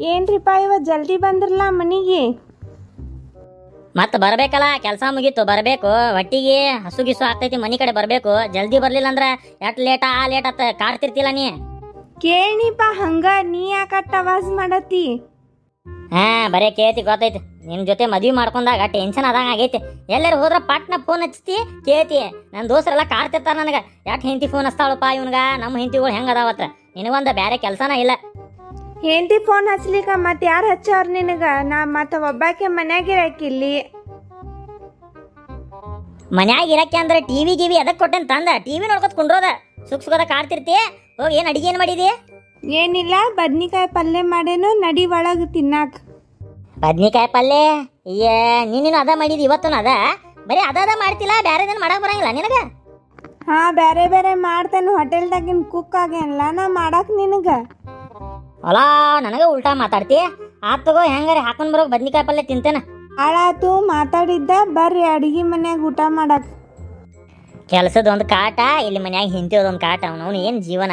ಏನ್ರಿಪ್ಪ ಇವ ಜಲ್ದಿ ಬಂದ್ರಲ್ಲ ಮನೆಗೆ? ಮತ್ತೆ ಬರಬೇಕಲ್ಲ ಕೆಲಸ ಮುಗೀತು ಬರಬೇಕು. ಒಟ್ಟಿಗೆ ಹಸುಗಿಸು ಆಗ್ತೈತಿ ಮನಿ ಕಡೆ ಬರಬೇಕು. ಜಲ್ದಿ ಬರ್ಲಿಲ್ಲ ಅಂದ್ರೆ ಎಟ್ ಲೇಟ ಆ ಲೇಟ್ ಆತ ಕಾಡ್ತಿರ್ತಿಲ್ಲ ನೀ. ಕೇಳಿಪ್ಪ ಹಂಗ ನೀ ಯಾಕಟ್ಟ ಅವಾಜ್ ಮಾಡತ್ತಿ? ಹಾ ಬರೇ ಕೇಳ್ತಿ ಗೊತ್ತೈತಿ. ನಿನ್ ಜೊತೆ ಮದ್ವಿ ಮಾಡ್ಕೊಂಡಾಗ ಟೆನ್ಷನ್ ಆದಂಗ ಆಗೈತಿ. ಎಲ್ಲರೂ ಹೋದ್ರ ಪಟ್ನ ಫೋನ್ ಹಚ್ತಿ ಕೇಳ್ತಿ. ನನ್ನ ದೋಸ್ತರೆಲ್ಲ ಕಾಡ್ತಿರ್ತಾರ ನನಗ. ಯಾಕೆ ಹೆಂಡತಿ ಫೋನ್ ಹಚ್ತಾಳಪ್ಪ ಇವನ್ಗ? ನಮ್ಮ ಹೆಂಡತಿಗಳು ಹೆಂಗ ಅದಾವತ್ರ ನಿನಗೊಂದ ಬೇರೆ ಕೆಲಸನ ಇಲ್ಲ. ಹೆಂಡತಿ ಫೋನ್ ಹಚ್ಲಿಕ್ಕ ಮತ್ತೆ ಯಾರು ಹಚ್ಚವ್ರ ನಿನಗ? ನಾ ಮತ್ತ ಒಬ್ಬಾಕೆ ಮನ್ಯಾಗಿರಕಿಲ್ಲಿ ಮನ್ಯಾಗ ಇರಕ್ಕೆ ಅಂದ್ರೆ ಟಿವಿ ಗಿವಿ ಅದಕ್ಕೆ ಕೊಟ್ಟೆನ್ ತಂದ? ಟಿವಿ ನೋಡ್ಕೊತ ಕುಂಡ್ರೋದ? ಸುಖ ಸುಖದ ಕಾಡ್ತಿರ್ತಿ ಹೋಗಿ ಏನ್ ಅಡಿಗೆ ಏನ್ ಮಾಡಿದಿ? ಏನಿಲ್ಲ ಬದ್ನಿಕಾಯಿ ಪಲ್ಯ ಮಾಡೇನು ನಡಿ ಒಳಗೆ ತಿನ್ನಾಕ. ಬದ್ನಿಕಾಯಿ ಪಲ್ಯ? ಏ ನೀನೇನು ಅದ ಮಾಡಿದಿ ಇವತ್ತು ಅದ? ಬರೀ ಅದ ಅದ ಮಾಡ್ತಿಲ್ಲ ಬ್ಯಾರೆದೇನು ಮಾಡಕ್ ಬರಂಗಿಲ್ಲ ನಿನಗ? ಹಾ ಬೇರೆ ಬೇರೆ ಮಾಡ್ತೇನೆ ಹೋಟೆಲ್ದಾಗಿನ ಕುಕ್ ಆಗ್ಯಾನಲ್ಲ ನಾ ಮಾಡಕ್ ನಿನಗ? ಹೊಲ ನನಗೆ ಉಲ್ಟಾ ಮಾತಾಡ್ತಿ? ಆತ್ ತಗೋ ಹೆಂಗಾರೆ ಹಾಕೊಂಡ್ ಬರೋ ಬದ್ನಿಕಾಯಿ ಪಲ್ಯ ತಿಂತೇನ? ಹಾಳಾತು ಮಾತಾಡಿದ್ದ ಬರ್ರಿ ಅಡಿಗೆ ಮನ್ಯಾಗ ಊಟ ಮಾಡಕ್. ಕೆಲಸದ ಒಂದು ಕಾಟ ಇಲ್ಲಿ ಮನ್ಯಾಗ ಹಿಂತಿಯೋದೊಂದು ಕಾಟ ಅವನು ಏನು ಜೀವನ?